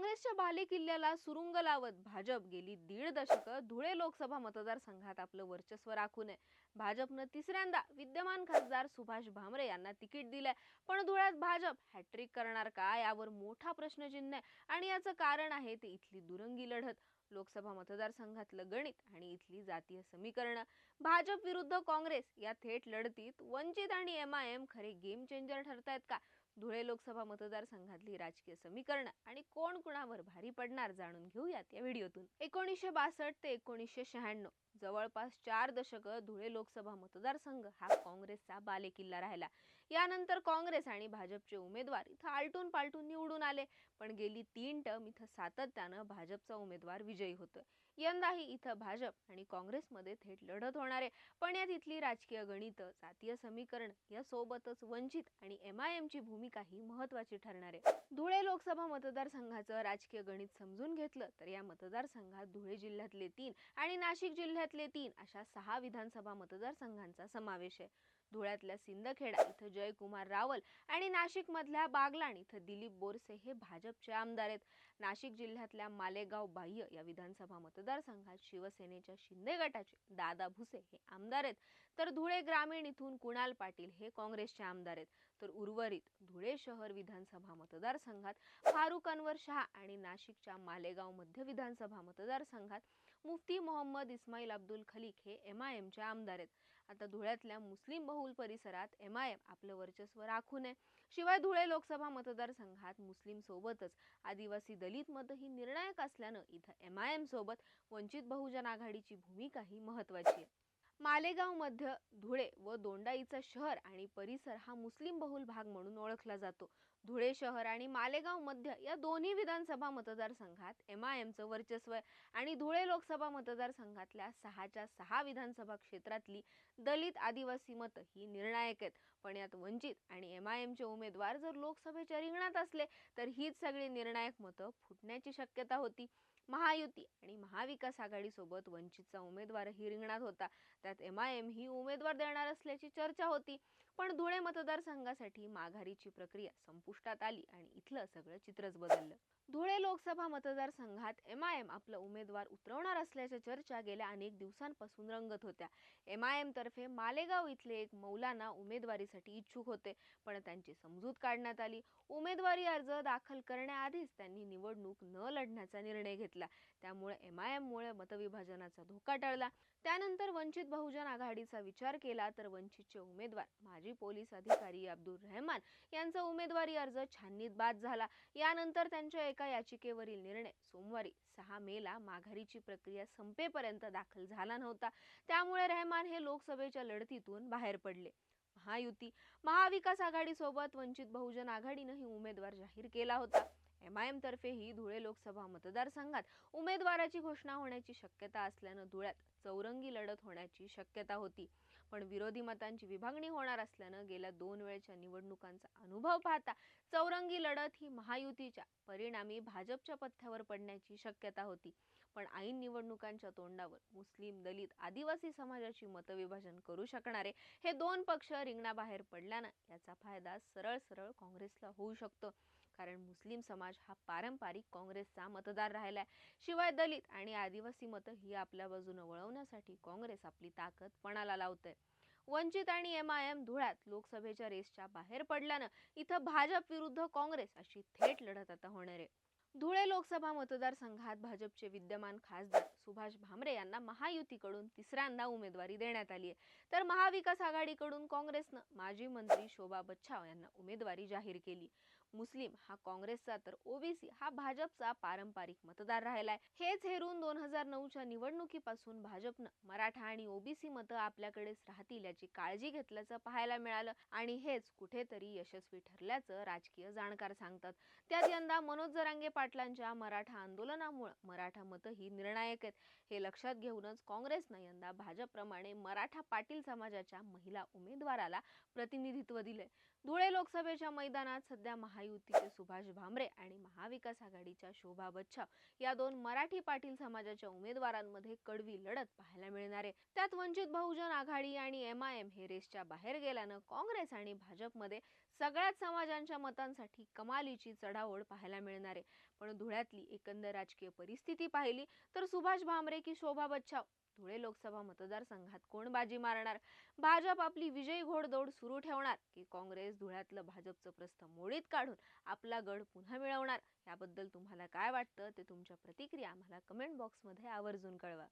काँग्रेसच्या बालेकिल्ल्याला सुरुंग लावत भाजप गेली दीड दशकं. धुळे लोकसभा मतदारसंघात आपलं वर्चस्व राखून आहे. भाजपनं तिसऱ्यांदा विद्यमान खासदार सुभाष भामरे यांना तिकीट दिलंय. पण धुळ्यात भाजप हॅट्रिक करणार का यावर मोठा प्रश्नचिन्ह आहे. आणि याचं कारण आहे ते इथली दुरंगी लढत. लोकसभा मतदारसंघातलं गणित आणि इथली जातीय समीकरणं. भाजप विरुद्ध काँग्रेस या थेट लढतीत वंचित आणि एम आय एम खरे गेम चेंजर ठरतायत का? धुळे लोकसभा मतदारसंघातली राजकीय समीकरणं आणि कोण कुणावर भारी पडणार जाणून घेऊयात या व्हिडिओतून. एकोणीसशे बासष्ट ते एकोणीसशे शहाण्णव जवळपास चार दशकं धुळे लोकसभा मतदारसंघ हा काँग्रेसचा बालेकिल्ला राहिला. यानंतर काँग्रेस आणि भाजपचे उमेदवार इथं आलटून पालटून निवडून आले पण गेली तीन टर्म इथं सातत्यानं भाजपचा उमेदवार विजयी होतोय. यंदाही इथं भाजप आणि काँग्रेसमध्ये थेट लढत होणार आहे. पण यात इथली राजकीय गणितं जातीय समीकरण यासोबतच वंचित आणि एम आय एमची भूमिका ही महत्वाची ठरणार आहे. धुळे लोकसभा मतदारसंघाचं राजकीय गणित समजून घेतलं तर या मतदारसंघात धुळे जिल्ह्यातले तीन आणि नाशिक जिल्ह्यातले तीन अशा सहा विधानसभा मतदारसंघांचा समावेश आहे. धुळ्यातल्या सिंदखेडा इथं जयकुमार रावल आणि नाशिकमधल्या बागलाण इथं दिलीप बोरसे हे भाजपचे आमदार आहेत. नाशिक जिल्ह्यातल्या मालेगाव बाह्य या विधानसभा मतदारसंघात शिवसेनेच्या शिंदे गटाचे दादा भुसे हे आमदार आहेत. तर धुळे ग्रामीण इथून कुणाल पाटील हे काँग्रेसचे आमदार आहेत. तर उर्वरित धुळे शहर विधानसभा मतदारसंघात फारुख अनवर शहा आणि नाशिकच्या मालेगाव मध्य विधानसभा मतदारसंघात मुफ्ती मोहम्मद इस्माईल अब्दुल खलीक हे एम आय एमचे आमदार आहेत. आता धुळ्यातल्या मुस्लिम बहुल परिसरात एम आय एम आपलं वर्चस्व राखू नये शिवाय धुळे लोकसभा मतदारसंघात मुस्लिम सोबतच आदिवासी दलित मतही निर्णायक असल्यानं इथं एम आय एम सोबत वंचित बहुजन आघाडीची भूमिका ही महत्वाची आहे. मालेगाव मध्य धुळे व दोंडाईचा शहर आणि परिसर हा मुस्लिम बहुल भाग म्हणून ओळखला जातो. धुळे शहर आणि मालेगाव मध्य या दोन्ही विधानसभा मतदारसंघात एम आय एमचं वर्चस्व आहे आणि धुळे लोकसभा मतदारसंघातल्या सहाच्या सहा विधानसभा क्षेत्रातली दलित आदिवासी मतं ही निर्णायक आहेत. पण यात वंचित आणि एम आय एमचे उमेदवार जर लोकसभेच्या रिंगणात असले तर हीच सगळी निर्णायक मतं फुटण्याची शक्यता होती. महायुती आणि महाविकास आघाडीसोबत वंचितचा उमेदवारही रिंगणात होता. त्यात एम आय एम ही उमेदवार देणार असल्याची चर्चा होती. पण धुळे मतदारसंघासाठी माघारीची प्रक्रिया संपुष्टात आली आणि इथलं सगळं चित्रच बदललं. धुळे लोकसभा मतदारसंघात एम आय एम आपला उमेदवार उतरवणार असल्याच्या चर्चा गेल्या अनेक दिवसांपासून रंगत होत्या. एम आय एम तर्फे मालेगाव इथले एक मौलाना उमेदवारीसाठी इच्छुक होते पण त्यांची समजूत काढण्यात आली. उमेदवारी अर्ज दाखल करण्याआधीच त्यांनी निवडणूक न लढण्याचा निर्णय घेतला. त्यामुळे एम आय एममुळे मतविभाजनाचा धोका टळला. त्यानंतर वंचित बहुजन आघाडीचा विचार केला तर वंचितचे उमेदवार माजी पोलीस अधिकारी अब्दुल रहमान यांचा उमेदवारी अर्ज छाननीत बाद झाला. यानंतर त्यांच्या एका याचिकेवरील निर्णय सोमवारी सहा मेला माघारीची प्रक्रिया संपेपर्यंत दाखल झाला नव्हता. त्यामुळे रहमान हे लोकसभेच्या लढतीतून बाहेर पडले. महायुती महाविकास आघाडीसोबत वंचित बहुजन आघाडीनं ही उमेदवार जाहीर केला होता. M I M Dhule Lok Sabha मतदारसंघात उमेदवाराची घोषणा होण्याची शक्यता असल्यानं धुळ्यात चौरंगी लढत होण्याची शक्यता होती. पण विरोधी मतांची विभागणी होणार असल्यानं गेल्या दोन वेळच्या निवडणुकांचा अनुभव पाहता चौरंगी लढत ही महायुतीच्या परिणामी भाजपच्या पथ्यावर पडण्याची शक्यता होती. पण ऐन निवडणुकांच्या तोंडावर मुस्लिम दलित आदिवासी समाजाची मतविभाजन करू शकणारे हे दोन पक्ष रिंगणाबाहेर पडल्यानं याचा फायदा सरळ सरळ काँग्रेसला होऊ शकतो. कारण मुस्लिम समाज हा पारंपरिक काँग्रेसचा मतदार राहिला आहे शिवाय दलित आणि आदिवासी मतं ही आपल्या बाजूनं वळवण्यासाठी काँग्रेस आपली ताकद पणाला लावते वंचित आणि एम आय एम धुळ्यात लोकसभेच्या रेसच्या बाहेर पडल्यानं इथं भाजप विरुद्ध काँग्रेस अशी थेट लढत आता होणार. आहे धुळे लोकसभा मतदारसंघात भाजपचे विद्यमान खासदार सुभाष भामरे यांना महायुतीकडून तिसऱ्यांदा उमेदवारी देण्यात आली आहे तर महाविकास आघाडीकडून काँग्रेसनं माजी मंत्री शोभा बच्छाव यांना उमेदवारी जाहीर केली. मुस्लिम हा काँग्रेसचा तर ओबीसी हा भाजपचा पारंपरिक मतदार राहिलाय. हेच हेरून दोन हजार नऊच्या निवडणुकीपासून भाजपनं मराठा आणि ओबीसी मतं आपल्याकडेच राहतील याची काळजी घेतल्याचं पाहायला मिळालं आणि हेच कुठेतरी यशस्वी ठरल्याचं राजकीय जाणकार सांगतात. त्यात यंदा मनोज जरांगे पाटलांच्या मराठा आंदोलनामुळे मराठा मतं ही निर्णायक आहेत. हे लक्षात घेऊनच काँग्रेसनं यंदा भाजपप्रमाणे मराठा पाटील समाजाच्या महिला उमेदवाराला प्रतिनिधित्व दिले धुळे लोकसभेच्या मैदानात सध्या महायुतीचे सुभाष भामरे आणि महाविकास आघाडीच्या शोभा बच्छाव या दोन मराठी पाटील समाजाच्या उमेदवारांमध्ये कडवी लढत पाहायला मिळणार आहे. त्यात वंचित बहुजन आघाडी आणि एम आय एम हे रेसच्या बाहेर गेल्यानं काँग्रेस आणि भाजपमध्ये सगळ्याच समाजांच्या मतांसाठी कमालीची चढाओढ पाहायला मिळणार आहे. पण धुळ्यातली एकंदर राजकीय परिस्थिती पाहिली तर सुभाष भामरे की शोभा बच्छाव धुळे लोकसभा मतदारसंघात कोण बाजी मारणार? भाजप आपली विजयी घोडदौड सुरू ठेवणार की काँग्रेस धुळ्यातलं भाजपचं प्रस्थ मोडीत काढून आपला गड पुन्हा मिळवणार? याबद्दल तुम्हाला काय वाटतं? ते तुमच्या प्रतिक्रिया आम्हाला कमेंट बॉक्समध्ये आवर्जून कळवा.